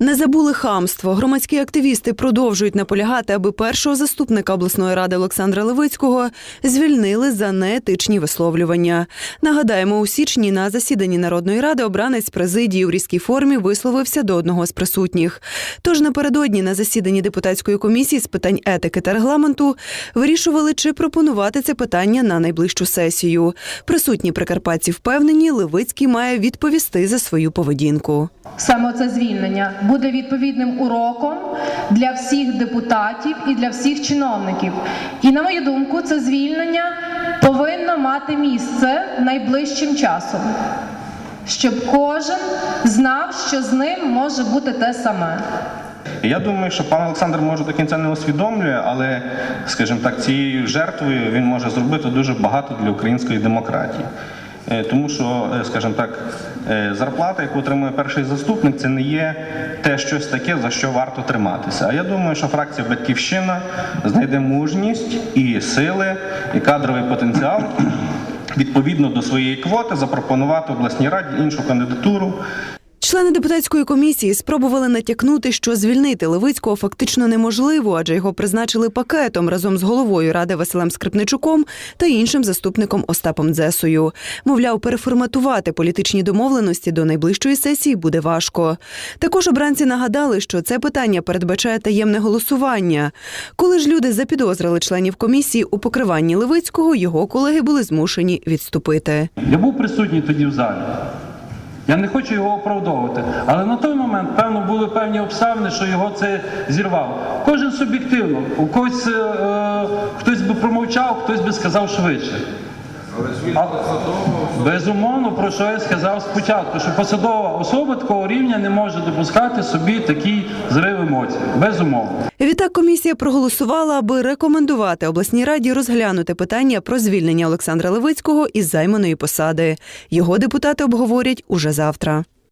Не забули хамство. Громадські активісти продовжують наполягати, аби першого заступника обласної ради Олександра Левицького звільнили за неетичні висловлювання. Нагадаємо, у січні на засіданні народної ради обранець президії у різкій формі висловився до одного з присутніх. Тож напередодні на засіданні депутатської комісії з питань етики та регламенту вирішували, чи пропонувати це питання на найближчу сесію. Присутні прикарпатці впевнені, Левицький має відповісти за свою поведінку. Саме це звільнення буде відповідним уроком для всіх депутатів і для всіх чиновників. І на мою думку, це звільнення повинно мати місце найближчим часом, щоб кожен знав, що з ним може бути те саме. Я думаю, що пан Олександр може до кінця не усвідомлює, але, скажімо так, цією жертвою він може зробити дуже багато для української демократії. Е, Тому що, е, скажімо так, е, зарплата, яку отримує перший заступник, це не є те щось таке, за що варто триматися. А я думаю, що фракція Батьківщина знайде мужність і сили, і кадровий потенціал відповідно до своєї квоти запропонувати обласній раді іншу кандидатуру. Члени депутатської комісії спробували натякнути, що звільнити Левицького фактично неможливо, адже його призначили пакетом разом з головою ради Василем Скрипничуком та іншим заступником Остапом Дзесою. Мовляв, переформатувати політичні домовленості до найближчої сесії буде важко. Також обранці нагадали, що це питання передбачає таємне голосування. Коли ж люди запідозрили членів комісії у покриванні Левицького, його колеги були змушені відступити. Я був присутній тоді в залі. Я не хочу його оправдовувати. Але на той момент, певно, були певні обставини, що його це зірвало. Кожен суб'єктивно. У когось е, е, хтось би промовчав, хтось би сказав швидше. А, безумовно, про що я сказав спочатку, що посадова особа такого рівня не може допускати собі такий зрив емоцій. Безумовно. Відтак комісія проголосувала, аби рекомендувати обласній раді розглянути питання про звільнення Олександра Левицького із займаної посади. Його депутати обговорять уже завтра.